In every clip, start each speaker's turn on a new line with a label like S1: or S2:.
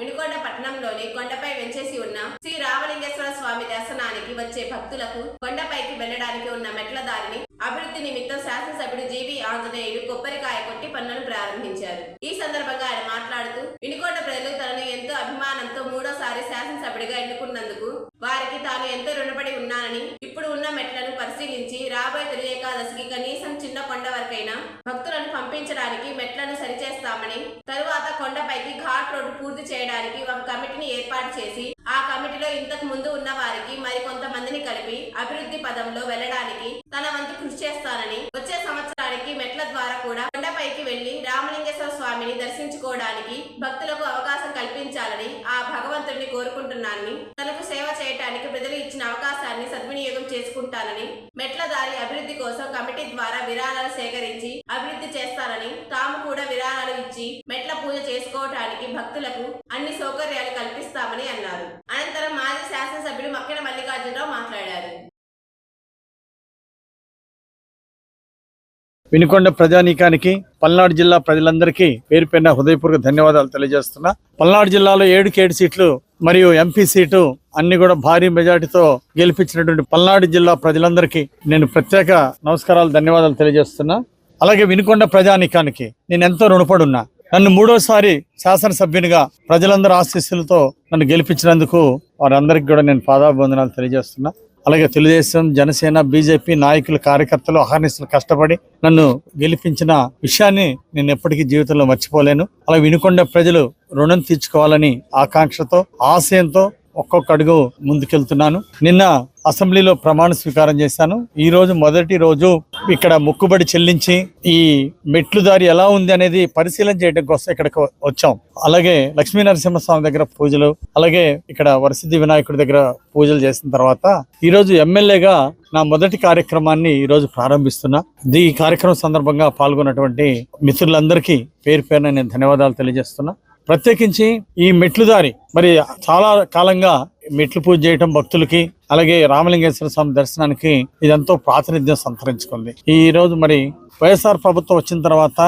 S1: వినుకొండ పట్టణంలోని కొండపై వెంచేసి ఉన్న శ్రీ రామలింగేశ్వర స్వామి దర్శనానికి వచ్చే భక్తులకు కొండపైకి వెళ్ళడానికి ఉన్న మెట్ల దారిని అభివృద్ధి నిమిత్తం శాసనసభ్యుడు జీవి ఆంజనేయులు కొబ్బరికాయ కొట్టి పనులను ప్రారంభించారు. ఈ సందర్భంగా ఆయన మాట్లాడుతూ వినుకొండ ప్రజలు తనను ఎంతో అభిమానంతో మూడోసారి శాసనసభ్యుడిగా ఎన్నుకున్నందుకు వారికి తాను ఎంతో రుణపడి ఉన్నానని ఇప్పుడు ఉన్న మెట్లను పరిశీలించి రాబోయే తొలి ఏకాదశికి కనీసం చిన్న కొండ వరకైనా భక్తులను పంపించడానికి మెట్లను సరిచేస్తామని తరువాత కొండపైకి ఘాట్ రోడ్డు పూర్తి చేయడానికి ఒక కమిటీని ఏర్పాటు చేసి ఆ కమిటీలో ఇంతకు ముందు ఉన్న వారికి మరి కొంతమందిని కలిపి అభివృద్ధి పదంలో వెళ్ళడానికి తన వంతు కృషి చేస్తానని వచ్చే సంవత్సరానికి మెట్ల ద్వారా కూడా కొండపైకి వెళ్ళి రామలింగేశ్వర స్వామిని దర్శించుకోవడానికి భక్తులకు అవకాశం కల్పించాలని ఆ భగవంతుడిని కోరుకుంటున్నానని చేయడానికి ప్రజలు ఇచ్చిన అవకాశాన్ని సద్వినియోగం చేసుకుంటానని మెట్ల దారి అభివృద్ధి కోసం కమిటీ ద్వారా విరాళాలు సేకరించి అభివృద్ధి చేస్తానని తాము కూడా విరాళాలు ఇచ్చి మెట్ల పూజ చేసుకోవటానికి భక్తులకు అన్ని సౌకర్యాలు కల్పిస్తామని అన్నారు. అనంతరం మాజీ శాసనసభ్యుడు మక్కెన మల్లికార్జునరావు మాట్లాడారు.
S2: వినుకొండ ప్రజానీకానికి పల్నాడు జిల్లా ప్రజలందరికీ పేరు పేరున హృదయపూర్వక ధన్యవాదాలు తెలియజేస్తున్నా. పల్నాడు జిల్లాలో ఏడుకి ఏడు సీట్లు మరియు ఎంపీ సీటు అన్ని కూడా భారీ మెజార్టీతో గెలిపించినటువంటి పల్నాడు జిల్లా ప్రజలందరికీ నేను ప్రత్యేక నమస్కారాలు ధన్యవాదాలు తెలియజేస్తున్నా. అలాగే వినుకొండ ప్రజానీకానికి నేను ఎంతో రుణపడున్నా. నన్ను మూడోసారి శాసనసభ్యునిగా ప్రజలందరూ ఆశీస్సులతో నన్ను గెలిపించినందుకు వారందరికీ కూడా నేను పాదాభివందనాలు తెలియజేస్తున్నా. అలాగే తెలుగుదేశం జనసేన బీజేపీ నాయకులు కార్యకర్తలు అహర్నిశలు కష్టపడి నన్ను గెలిపించిన విషయాన్ని నేను ఎప్పటికీ జీవితంలో మర్చిపోలేను. అలా వినుకొండ ప్రజలు రుణం తీర్చుకోవాలని ఆకాంక్షతో ఆశయంతో ఒక్కొక్క అడుగు ముందుకెళ్తున్నాను. నిన్న అసెంబ్లీలో ప్రమాణ స్వీకారం చేశాను. ఈ రోజు మొదటి రోజు ఇక్కడ ముక్కుబడి చెల్లించి ఈ మెట్లు దారి ఎలా ఉంది అనేది పరిశీలన చేయడం కోసం ఇక్కడికి వచ్చాం. అలాగే లక్ష్మీ నరసింహస్వామి దగ్గర పూజలు అలాగే ఇక్కడ వరసిద్ధి వినాయకుడి దగ్గర పూజలు చేసిన తర్వాత ఈ రోజు ఎమ్మెల్యేగా నా మొదటి కార్యక్రమాన్ని ఈ రోజు ప్రారంభిస్తున్నా. ఈ కార్యక్రమం సందర్భంగా పాల్గొన్నటువంటి మిత్రులందరికీ పేరు పేరున నేను ధన్యవాదాలు తెలియజేస్తున్నా. ప్రత్యేకించి ఈ మెట్లు దారి మరి చాలా కాలంగా మెట్లు పూజ చేయటం భక్తులకి అలాగే రామలింగేశ్వర స్వామి దర్శనానికి ఇదంతా ప్రాతినిధ్యం సంతరించుకుంది. ఈ రోజు మరి వైఎస్ఆర్ ప్రభుత్వం వచ్చిన తర్వాత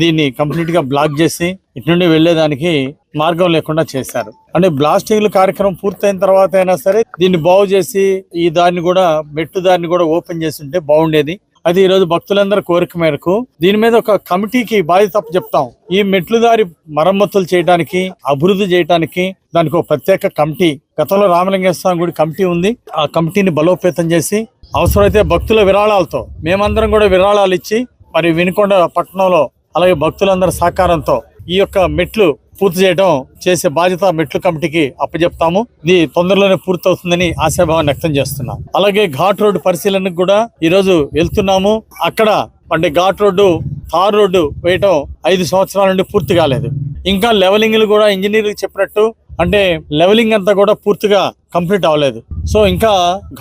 S2: దీన్ని కంప్లీట్గా బ్లాక్ చేసి ఇటు నుండి వెళ్ళేదానికి మార్గం లేకుండా చేశారు. అంటే బ్లాస్టింగ్ కార్యక్రమం పూర్తయిన తర్వాత అయినా సరే దీన్ని బాగు చేసి ఈ దాన్ని కూడా మెట్టు దాన్ని కూడా ఓపెన్ చేసి ఉంటే బాగుండేది. అది ఈరోజు భక్తులందరి కోరిక మేరకు దీని మీద ఒక కమిటీకి బాధ్యత చెప్తాం. ఈ మెట్లు దారి మరమ్మతులు చేయడానికి అభివృద్ధి చేయడానికి దానికి ఒక ప్రత్యేక కమిటీ గతంలో రామలింగేశ్వర గుడి కమిటీ ఉంది. ఆ కమిటీని బలోపేతం చేసి అవసరమైతే భక్తుల విరాళాలతో మేమందరం కూడా విరాళాలు ఇచ్చి మరి వినుకొండ పట్టణంలో అలాగే భక్తులందరి సహకారంతో ఈ యొక్క మెట్లు పూర్తి చేయడం చేసే బాధ్యత మెట్లు కమిటీకి అప్పచెప్తాము ఇది తొందరలోనే పూర్తి అవుతుందని ఆశాభావం వ్యక్తం చేస్తున్నాం. అలాగే ఘాట్ రోడ్డు పరిశీలనకు కూడా ఈరోజు వెళ్తున్నాము. అక్కడ అంటే ఘాట్ రోడ్డు తార్ రోడ్డు వేయటం ఐదు సంవత్సరాల నుండి పూర్తి కాలేదు. ఇంకా లెవెలింగ్లు కూడా ఇంజనీర్లు చెప్పినట్టు అంటే లెవెలింగ్ అంతా కూడా పూర్తిగా కంప్లీట్ అవ్వలేదు. సో ఇంకా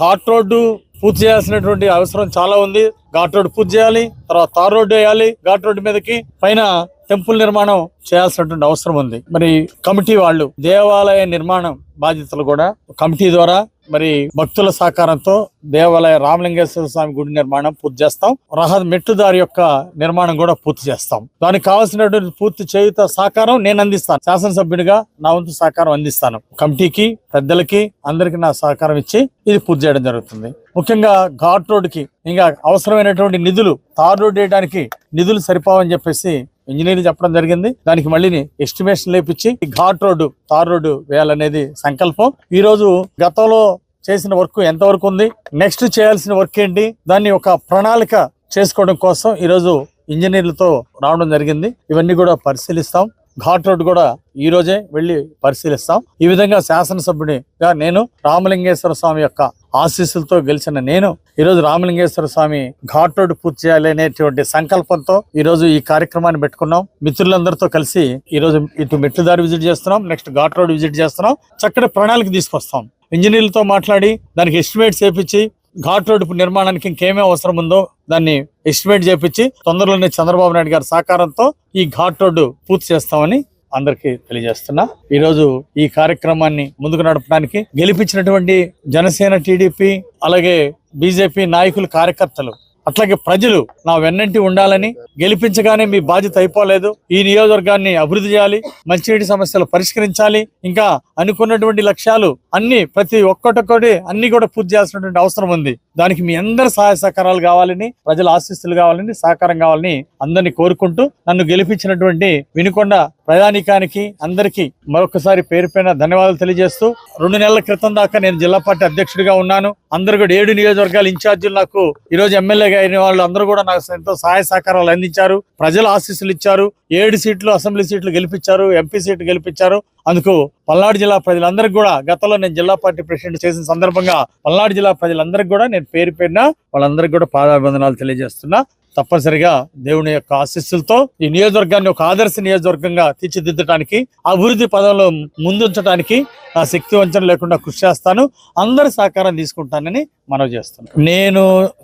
S2: ఘాట్ రోడ్డు పూర్తి చేయాల్సినటువంటి అవసరం చాలా ఉంది. ఘాట్ రోడ్డు పూర్తి చేయాలి తర్వాత తార్ రోడ్డు వేయాలి ఘాట్ రోడ్డు మీదకి. పైన టెంపుల్ నిర్మాణం చేయాల్సినటువంటి అవసరం ఉంది. మరి కమిటీ వాళ్ళు దేవాలయ నిర్మాణం బాధ్యతలు కూడా కమిటీ ద్వారా మరి భక్తుల సహకారంతో దేవాలయ రామలింగేశ్వర స్వామి గుడి నిర్మాణం పూర్తి చేస్తాం. రహద్ మెట్టుదారి యొక్క నిర్మాణం కూడా పూర్తి చేస్తాం. దానికి కావాల్సినటువంటి పూర్తి చేయుత సహకారం నేను అందిస్తాను. శాసనసభ్యుడిగా నా వంతు సహకారం అందిస్తాను. కమిటీకి పెద్దలకి అందరికి నా సహకారం ఇచ్చి ఇది పూర్తి చేయడం జరుగుతుంది. ముఖ్యంగా ఘాట్ రోడ్డుకి ఇంకా అవసరమైనటువంటి నిధులు తార్ రోడ్ వేయడానికి నిధులు సరిపోవని చెప్పేసి ఇంజనీరింగ్ చెప్పడం జరిగింది. దానికి మళ్ళీ ఎస్టిమేషన్ లేపించి ఈ ఘాట్ రోడ్డు తార్ రోడ్డు వేయాలనేది సంకల్పం. ఈ రోజు గతంలో చేసిన వర్క్ ఎంతవరకు ఉంది? నెక్స్ట్ చేయాల్సిన వర్క్ ఏంటి? దాన్ని ఒక ప్రణాళిక చేసుకోవడం కోసం ఈ రోజు ఇంజనీర్లతో రావడం జరిగింది. ఇవన్నీ కూడా పరిశీలిస్తాం. ఘాట్ రోడ్ కూడా ఈ రోజే వెళ్ళి పరిశీలిస్తాం. ఈ విధంగా శాసనసభ్యునిగా నేను రామలింగేశ్వర స్వామి యొక్క ఆశీస్సులతో గెలిచిన నేను ఈరోజు రామలింగేశ్వర స్వామి ఘాట్ రోడ్ పూర్తి చేయాలి అనేటువంటి సంకల్పంతో ఈరోజు ఈ కార్యక్రమాన్ని పెట్టుకున్నాం. మిత్రులందరితో కలిసి ఈరోజు ఇటు మెట్లుదారి విజిట్ చేస్తున్నాం. నెక్స్ట్ ఘాట్ రోడ్ విజిట్ చేస్తున్నాం. చక్కటి ప్రణాళిక తీసుకొస్తాం. ఇంజనీర్లతో మాట్లాడి దానికి ఎస్టిమేట్స్ చేపించి ఘాట్ రోడ్ నిర్మాణానికి ఇంకేమే అవసరం ఉందో దాన్ని ఎస్టిమేట్ చేపించి తొందరలోనే చంద్రబాబు నాయుడు గారి సహకారంతో ఈ ఘాట్ రోడ్డు పూర్తి చేస్తామని అందరికీ తెలియజేస్తున్నా. ఈరోజు ఈ కార్యక్రమాన్ని ముందుకు నడపడానికి గెలిపించినటువంటి జనసేన టీడీపీ అలాగే బీజేపీ నాయకులు కార్యకర్తలు అట్లాగే ప్రజలు నా వెన్నంటి ఉండాలని గెలిపించగానే మీ బాధ్యత అయిపోలేదు. ఈ నియోజకవర్గాన్ని అభివృద్ధి చేయాలి మంచినీటి సమస్యలు పరిష్కరించాలి. ఇంకా అనుకున్నటువంటి లక్ష్యాలు అన్ని ప్రతి ఒక్కటొక్కటి అన్ని కూడా పూర్తి చేయాల్సినటువంటి అవసరం ఉంది. దానికి మీ అందరి సహాయ సహకారాలు కావాలని ప్రజల ఆశీస్సులు కావాలని సహకారం కావాలని అందరినీ కోరుకుంటూ నన్ను గెలిపించినటువంటి వినుకొండ ప్రయాణికానికి అందరికీ మరొకసారి పేరు పైన ధన్యవాదాలు తెలియజేస్తూ రెండు నెలల క్రితం దాకా నేను జిల్లా పార్టీ అధ్యక్షుడిగా ఉన్నాను. అందరు కూడా ఏడు నియోజకవర్గాల ఇన్ఛార్జీలు నాకు ఈరోజు ఎమ్మెల్యేగా అయిన వాళ్ళు అందరూ కూడా నాకు ఎంతో సహాయ సహకారాలు అందించారు. ప్రజల ఆశీస్సులు ఇచ్చారు. ఏడు సీట్లు అసెంబ్లీ సీట్లు గెలిపించారు. ఎంపీ సీట్లు గెలిపించారు. అందుకు పల్నాడు జిల్లా ప్రజలందరికీ కూడా గతంలో నేను జిల్లా పార్టీ ప్రెసిడెంట్ చేసిన సందర్భంగా పల్నాడు జిల్లా ప్రజలందరికీ కూడా నేను పేరు పేరిన వాళ్ళందరికీ కూడా పాదాభివందనాలు తెలియజేస్తున్నా. తప్పనిసరిగా దేవుని యొక్క ఆశీస్సులతో ఈ నియోజకవర్గాన్ని ఒక ఆదర్శ నియోజకవర్గంగా తీర్చిదిద్దడానికి అభివృద్ధి పదంలో ముందుంచడానికి నా శక్తి వంచన లేకుండా కృషి చేస్తాను. అందరి సహకారం తీసుకుంటానని మనవి చేస్తున్నాను నేను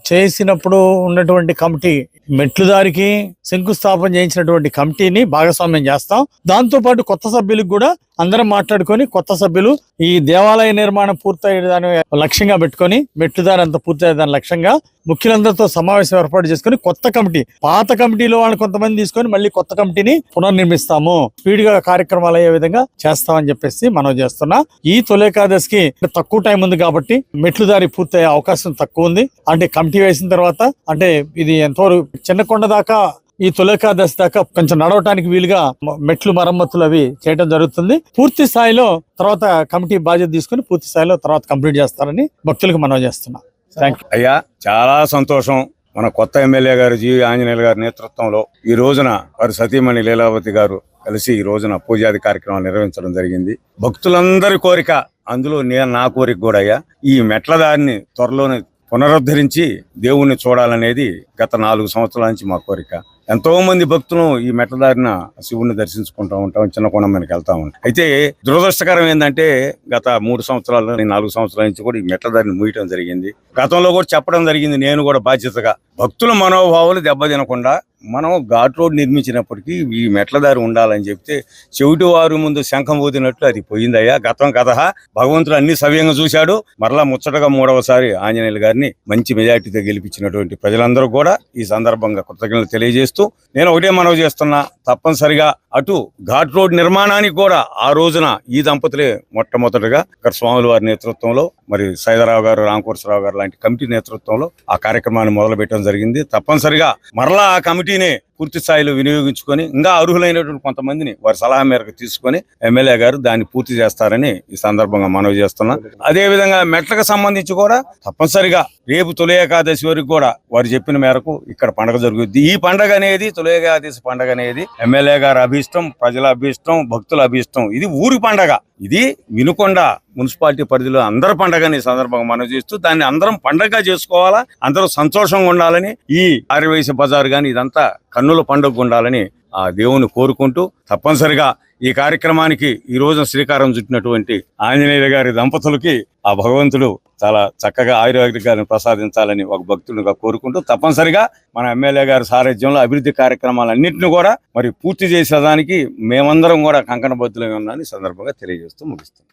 S2: చేసినప్పుడు ఉన్నటువంటి కమిటీ మెట్లు దారికి శంకుస్థాపన చేయించినటువంటి కమిటీని భాగస్వామ్యం చేస్తాం. దాంతో పాటు కొత్త సభ్యులకు కూడా అందరం మాట్లాడుకొని కొత్త సభ్యులు ఈ దేవాలయ నిర్మాణం పూర్తయ్యే దాని లక్ష్యంగా పెట్టుకొని మెట్లుదారి అంత పూర్తయ్యే దాని లక్ష్యంగా ముఖ్యులందరితో సమావేశం ఏర్పాటు చేసుకొని కొత్త కమిటీ పాత కమిటీలో వాళ్ళు కొంతమంది తీసుకొని మళ్ళీ కొత్త కమిటీని పునర్నిర్మిస్తాము. స్పీడ్గా కార్యక్రమాలు అయ్యే విధంగా చేస్తామని చెప్పేసి మనం చేస్తున్నా. ఈ తొలేకాదశికి తక్కువ టైం ఉంది కాబట్టి మెట్లుదారి పూర్తయ్యే అవకాశం తక్కువ ఉంది. అంటే కమిటీ వేసిన తర్వాత అంటే ఇది ఎంతవరకు చిన్న కొండ దాకా ఈ తొలేకాదశి దాకా కొంచెం నడవటానికి వీలుగా మెట్లు మరమ్మతులు అవి చేయడం జరుగుతుంది. పూర్తి స్థాయిలో తర్వాత కమిటీ బాధ్యత తీసుకుని పూర్తి స్థాయిలో తర్వాత కంప్లీట్ చేస్తారని భక్తులకు మనం చేస్తున్నాం. థ్యాంక్
S3: అయ్యా చాలా సంతోషం. మన కొత్త ఎమ్మెల్యే గారు జి ఆంజనేయులు గారి నేతృత్వంలో ఈ రోజున వారి సతీమణి లీలావతి గారు కలిసి ఈ రోజున పూజాది కార్యక్రమాలు నిర్వహించడం జరిగింది. భక్తులందరి కోరిక అందులో నేను నా కోరిక కూడా అయ్యా ఈ మెట్ల దారిని త్వరలోనే పునరుద్ధరించి దేవుణ్ణి చూడాలనేది గత నాలుగు సంవత్సరాల నుంచి మా కోరిక. ఎంతో మంది భక్తులు ఈ మెట్ల దారిన శివుణ్ణి దర్శించుకుంటూ ఉంటాం చిన్న కొండమ్మకి వెళ్తా ఉంటాం. అయితే దురదృష్టకరం ఏంటంటే గత మూడు సంవత్సరాల నాలుగు సంవత్సరాల నుంచి కూడా ఈ మెట్ల దారిని మూయటం జరిగింది. గతంలో కూడా చెప్పడం జరిగింది నేను కూడా బాధ్యతగా. భక్తుల మనోభావాలు దెబ్బతినకుండా మనం ఘాట్ రోడ్ నిర్మించినప్పటికీ ఈ మెట్ల దారి ఉండాలని చెప్తే చెవిటి వారు ముందు శంఖం ఊదినట్లు అది పోయిందయ్యా. గతం కథ. భగవంతుడు అన్ని సవ్యంగా చూశాడు. మరలా ముచ్చటగా మూడవసారి ఆంజనేయులు గారిని మంచి మెజార్టీతో గెలిపించినటువంటి ప్రజలందరూ కూడా ఈ సందర్భంగా కృతజ్ఞతలు తెలియజేస్తూ నేను ఒకటే మనవి చేస్తున్నా. తప్పనిసరిగా అటు ఘాట్ రోడ్ నిర్మాణానికి కూడా ఆ రోజున ఈ దంపతులే మొట్టమొదటిగా ఇక్కడ స్వాముల వారి నేతృత్వంలో మరి సైదరావు గారు రామకూర్సరావు గారు లాంటి కమిటీ నేతృత్వంలో ఆ కార్యక్రమాన్ని మొదలు పెట్టడం జరిగింది. తప్పనిసరిగా మరలా ఆ కమిటీ కమిటీనే పూర్తి స్థాయిలో వినియోగించుకొని ఇంకా అర్హులైనటువంటి కొంతమందిని వారి సలహా మేరకు తీసుకొని ఎమ్మెల్యే గారు దాన్ని పూర్తి చేస్తారని ఈ సందర్భంగా మనవి చేస్తున్నా. అదే విధంగా మెట్లకు సంబంధించి కూడా తప్పనిసరిగా రేపు తొలి ఏకాదశి వరకు కూడా వారు చెప్పిన మేరకు ఇక్కడ పండగ జరుగుద్ది. ఈ పండగ అనేది తొలి ఏకాదశి పండగ అనేది ఎమ్మెల్యే గారు అభిష్టం ప్రజల అభిష్టం భక్తుల అభిష్టం. ఇది ఊరి పండగ. ఇది వినుకొండ మున్సిపాలిటీ పరిధిలో అందరి పండగని సందర్భంగా మనం చేస్తూ దాన్ని అందరం పండగగా చేసుకోవాలా? అందరూ సంతోషంగా ఉండాలని ఈ ఆర్యవైశ్య బజార్ గాని ఇదంతా కన్నుల పండుగ ఉండాలని ఆ దేవుని కోరుకుంటూ తప్పనిసరిగా ఈ కార్యక్రమానికి ఈ రోజు శ్రీకారం చుట్టినటువంటి ఆంజనేయుల గారి దంపతులకి ఆ భగవంతుడు చాలా చక్కగా ఆయుర్వేదికాన్ని ప్రసాదించాలని ఒక భక్తుడిగా కోరుకుంటూ తప్పనిసరిగా మన ఎమ్మెల్యే గారి సారథ్యంలో అభివృద్ధి కార్యక్రమాలన్నింటినీ కూడా మరి పూర్తి చేసేదానికి మేమందరం కూడా కంకణబద్దులై ఉన్నామని సందర్భంగా తెలియజేస్తూ
S1: ముగిస్తున్నాం.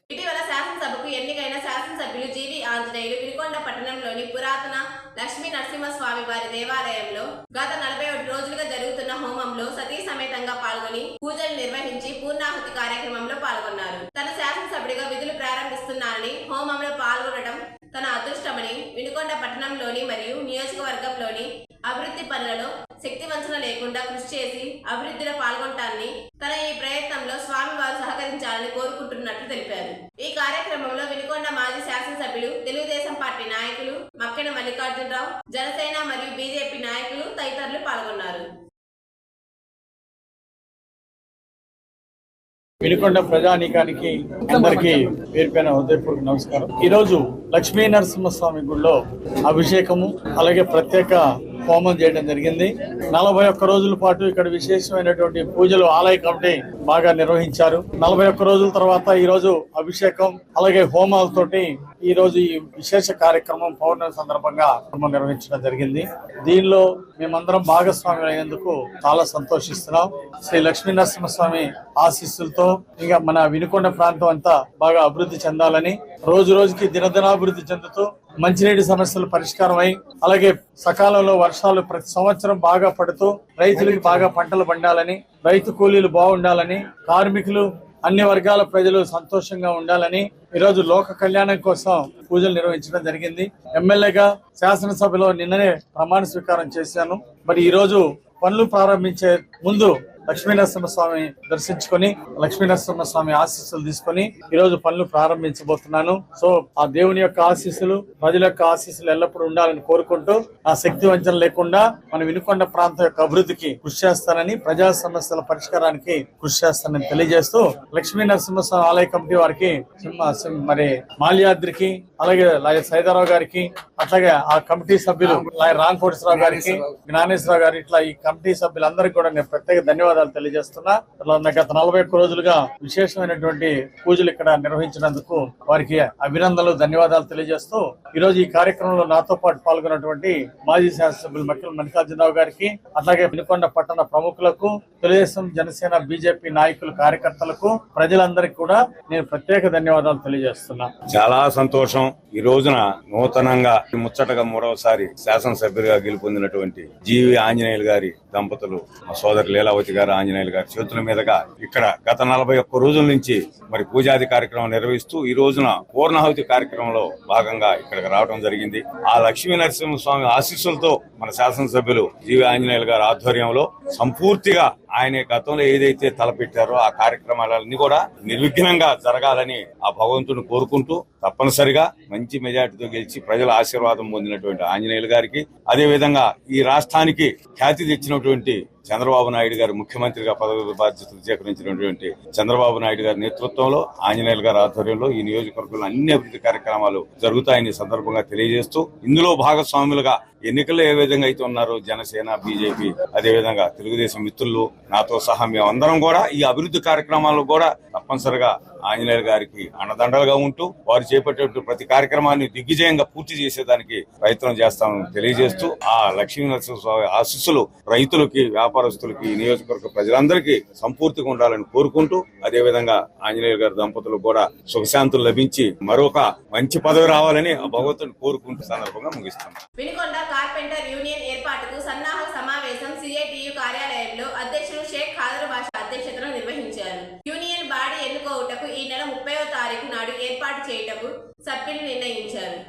S1: శాసనసభకు ఎన్నికైన శాసనసభ్యులు జీవి ఆంజనేయులు వినుకొండ పట్టణంలోని పురాతన లక్ష్మీ నరసింహస్వామి వారి దేవాలయంలో గత నలభై ఒకటి రోజులుగా జరుగుతున్న హోమంలో సతీ సమేతంగా పాల్గొని పూజలు నిర్వహించి పూర్ణాహుతి కార్యక్రమంలో పాల్గొన్నారు. తన శాసనసభ్యుడిగా విధులు ప్రారంభిస్తున్నారని హోమంలో పాల్గొనడం తన అదృష్టమని వినుకొండ పట్టణంలోని మరియు నియోజకవర్గంలోని అభివృద్ధి పనులలో శక్తి వంచన లేకుండా కృషి చేసి అభివృద్ధిలో పాల్గొంటాన్ని తన ఈ ప్రయత్నంలో స్వామివారు సహకరించాలని కోరుకుంటున్నట్లు తెలిపారు. ఈ కార్యక్రమంలో వినుకొండ మాజీ శాసనసభ్యులు తెలుగుదేశం పార్టీ నాయకులు మక్కెన మల్లికార్జునరావు జనసేన మరియు బీజేపీ నాయకులు తదితరులు పాల్గొన్నారు.
S2: వినుకొండ ప్రజానీకానికి అందరికీ పేరు పైన హృదయపూర్వక నమస్కారం. ఈ రోజు లక్ష్మీ నరసింహస్వామి గుడిలో అభిషేకము అలాగే ప్రత్యేక హోమం చేయడం జరిగింది. నలభై ఒక్క రోజుల పాటు ఇక్కడ విశేషమైనటువంటి పూజలు ఆలయ కమిటీ బాగా నిర్వహించారు. నలభై ఒక్క రోజుల తర్వాత ఈ రోజు అభిషేకం అలాగే హోమాలతోటి ఈ రోజు ఈ విశేష కార్యక్రమం పౌర్ణమి సందర్భంగా నిర్వహించడం జరిగింది. దీనిలో మేమందరం భాగస్వామ్యం అయినందుకు చాలా సంతోషిస్తున్నాం. శ్రీ లక్ష్మీ నరసింహస్వామి ఆశీస్సులతో ఇంకా మన వినుకొండ ప్రాంతం అంతా బాగా అభివృద్ధి చెందాలని రోజు రోజుకి దినదినాభివృద్ధి చెందుతూ మంచినీటి సమస్యలు పరిష్కారం అయి అలాగే సకాలంలో వర్షాలు ప్రతి సంవత్సరం బాగా పడుతూ రైతులకు బాగా పంటలు పండాలని రైతు కూలీలు బాగుండాలని కార్మికులు అన్ని వర్గాల ప్రజలు సంతోషంగా ఉండాలని ఈరోజు లోక కళ్యాణం కోసం పూజలు నిర్వహించడం జరిగింది. ఎమ్మెల్యేగా శాసనసభలో నిన్ననే ప్రమాణ స్వీకారం చేశాను. మరి ఈరోజు పనులు ప్రారంభించే ముందు లక్ష్మీనరసింహ నరసింహస్వామి దర్శించుకొని లక్ష్మీనరసింహ స్వామి ఆశీస్సులు తీసుకొని ఈ రోజు పనులు ప్రారంభించబోతున్నాను. సో ఆ దేవుని యొక్క ఆశీస్సులు ప్రజల యొక్క ఆశీస్సులు ఎల్లప్పుడూ ఉండాలని కోరుకుంటూ ఆ శక్తి వంచన లేకుండా మన వినుకొండ ప్రాంతం యొక్క అభివృద్ధికి కృషి చేస్తానని ప్రజా సమస్యల పరిష్కారానికి కృషి చేస్తానని తెలియజేస్తూ లక్ష్మీ నరసింహస్వామి ఆలయ కమిటీ వారికి సింహ సింహ- మరి మాల్యాద్రికి అలాగే లాయర్ సైదారావు గారికి అట్లాగే ఆ కమిటీ సభ్యులు లాయర్ రామ్ కోటేశ్వరరావు గారికి జ్ఞానేశ్వరరావు గారి ఇట్లా ఈ కమిటీ సభ్యులందరికీ కూడా నేను ప్రత్యేక ధన్యవాదాలు తెలియజేస్తున్నా. అట్లా గత నలభై ఒక్క రోజులుగా విశేషమైనటువంటి పూజలు ఇక్కడ నిర్వహించినందుకు వారికి అభినందనలు ధన్యవాదాలు తెలియజేస్తూ ఈ రోజు ఈ కార్యక్రమంలో నాతో పాటు పాల్గొన్నటువంటి మాజీ శాసనసభ్యులు మక్కిల మల్లికార్జునరావు గారికి అట్లాగే వినుకొండ పట్టణ ప్రముఖులకు తెలుగుదేశం జనసేన బీజేపీ నాయకులు కార్యకర్తలకు ప్రజలందరికీ కూడా నేను ప్రత్యేక ధన్యవాదాలు తెలియజేస్తున్నా.
S3: చాలా సంతోషం. ఈ రోజున నూతనంగా ముచ్చటగా మరోసారి శాసనసభ్యులుగా గెలుపొందినటువంటి జీవి ఆంజనేయులు గారి దంపతులు మా సోదరి లీలావతి గారు. ఆంజనేయులు గారి చేతుల మీదుగా ఇక్కడ గత నలభై ఒక్క రోజుల నుంచి మరి పూజాది కార్యక్రమం నిర్వహిస్తూ ఈ రోజున పూర్ణాహుతి కార్యక్రమంలో భాగంగా ఇక్కడికి రావడం జరిగింది. ఆ లక్ష్మీ నరసింహస్వామి ఆశీస్సులతో మన శాసనసభ్యులు జీవి ఆంజనేయులు గారి ఆధ్వర్యంలో సంపూర్తిగా ఆయన గతంలో ఏదైతే తలపెట్టారో ఆ కార్యక్రమాలన్నీ కూడా నిర్విఘ్నంగా జరగాలని ఆ భగవంతుని కోరుకుంటూ తప్పనిసరిగా మంచి మెజార్టీతో గెలిచి ప్రజల ఆశీర్వాదం పొందినటువంటి ఆంజనేయులు గారికి అదే విధంగా ఈ రాష్ట్రానికి ఖ్యాతి తెచ్చినటువంటి చంద్రబాబు నాయుడు గారు ముఖ్యమంత్రిగా పదవి బాధ్యతలు స్వీకరించినటువంటి చంద్రబాబు నాయుడు గారి నేతృత్వంలో ఆంజనేయులు గారి ఆధ్వర్యంలో ఈ నియోజకవర్గంలో అన్ని అభివృద్ధి కార్యక్రమాలు జరుగుతాయని సందర్భంగా తెలియజేస్తూ ఇందులో భాగస్వాములుగా ఎన్నికల్లో ఏ విధంగా అయితే ఉన్నారో జనసేన బీజేపీ అదే విధంగా తెలుగుదేశం మిత్రులు నాతో సహా మేమందరం కూడా ఈ అభివృద్ధి కార్యక్రమాలు కూడా తప్పనిసరిగా ఆంజనేయుల గారికి అండదండలుగా ఉంటూ వారు చేపట్టే ప్రతి కార్యక్రమాన్ని దిగ్విజయంగా పూర్తి చేసేదానికి ప్రయత్నం చేస్తామని తెలియజేస్తూ ఆ లక్ష్మీ నరసింహస్వామి ఆశీస్సులు రైతులకి వ్యాపారస్తులకి నియోజకవర్గ ప్రజలందరికీ సంపూర్తిగా ఉండాలని కోరుకుంటూ అదే విధంగా ఆంజనేయులు గారి దంపతులు కూడా సుఖశాంతులు లభించి మరొక మంచి పదవి రావాలని ఆ భగవంతుని కోరుకుంటూ సందర్భంగా ముగిస్తున్నాను
S1: కార్పెంటర్ యూనియన్ ఏర్పాటుకు సన్నాహక సమావేశం సిఐటియు కార్యాలయంలో అధ్యక్షుడు షేక్ ఖాదర్ భాష అధ్యక్షతన నిర్వహించారు. యూనియన్ బాడీ ఎన్నుకోవటకు ఈ నెల ముప్పైవ తారీఖు నాడు ఏర్పాటు చేయుటకు సభ్యులు నిర్ణయించారు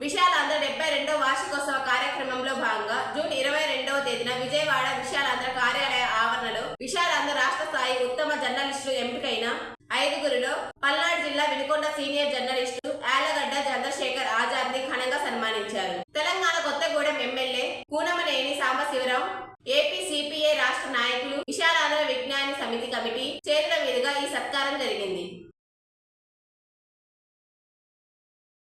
S1: విశాలాంధ్ర డెబ్బై రెండో వార్షికోత్సవ కార్యక్రమంలో భాగంగా జూన్ ఇరవై రెండవ తేదీన విజయవాడ విశాలాంధ్ర కార్యాలయ ఆవరణలో విశాలాంధ్ర రాష్ట్ర స్థాయి ఉత్తమ జర్నలిస్టులు ఎంపికైన ఐదుగురిలో పల్నాడు జిల్లా వినుకొండ సీనియర్ జర్నలిస్టు ఆలగడ్డ చంద్రశేఖర్ ఆజాద్ని ఘనంగా సన్మానించారు. Telangana Kothagudem MLA Kunamneni Sambasivarao AP CPI రాష్ట్ర నాయకులు విశాలాంధ్ర విజ్ఞాన సమితి కమిటీ చేతుల మీదుగా ఈ సత్కారం జరిగింది.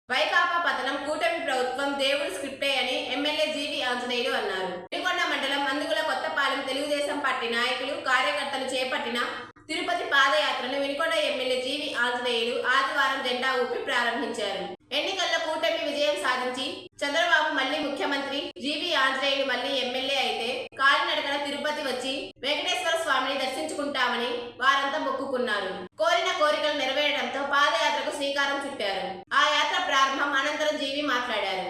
S1: వైకాపా పతనం కూటమి ప్రభుత్వం దేవుడు స్క్రిప్టే అని ఎమ్మెల్యే జీవి ఆంజనేయులు అన్నారు. వినుకొండ మండలం అందుకుల కొత్తపాలెం తెలుగుదేశం పార్టీ నాయకులు కార్యకర్తలు చేపట్టిన తిరుపతి పాదయాత్రను వినుకొండ ఎమ్మెల్యే జీవి ఆంజనేయులు ఆదివారం జెండా ఊపి ప్రారంభించారు. ఎన్నికల్లో కూటమి విజయం సాధించి చంద్రబాబు మళ్ళీ ముఖ్యమంత్రి జీవి ఆంజనేయులు మళ్ళీ ఎమ్మెల్యే అయితే కాలినడకన తిరుపతి వచ్చి వెంకటేశ్వర స్వామిని దర్శించుకుంటామని వారంతా మొక్కుకున్నారు. కోరిన కోరికలు నెరవేరడంతో పాదయాత్రకు శ్రీకారం చుట్టారు. ఆ యాత్ర ప్రారంభం అనంతరం జీవి మాట్లాడారు.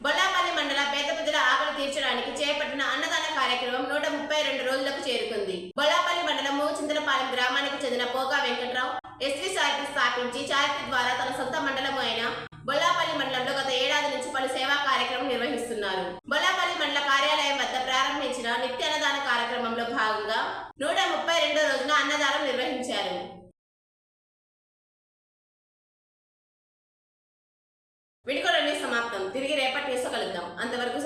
S1: బొల్లా మండల పేద ప్రజల ఆకలి తీర్చడానికి చేపట్టిన అన్నదాన కార్యక్రమం నూట ముప్పై రెండు రోజులకు చేరుకుంది బొల్లాపల్లి మండలం మూచింతలపాలెం మోగా వెంకట్రావు ఎస్వీ చారిటీ స్థాపించి చారిటీ ద్వారా తన సొంత మండలము అయిన బొల్లాపల్లి మండలంలో గత ఏడాది నుంచి పలు సేవా కార్యక్రమం నిర్వహిస్తున్నారు. బొల్లాపల్లి మండల కార్యాలయం వద్ద ప్రారంభించిన నిత్య అన్నదాన కార్యక్రమంలో భాగంగా నూట ముప్పై రెండో రోజున అన్నదానం నిర్వహించారు. విడికొడని సమాప్తం. తిరిగి రేపటి న్యూస్ కలుద్దాం. అంతవరకు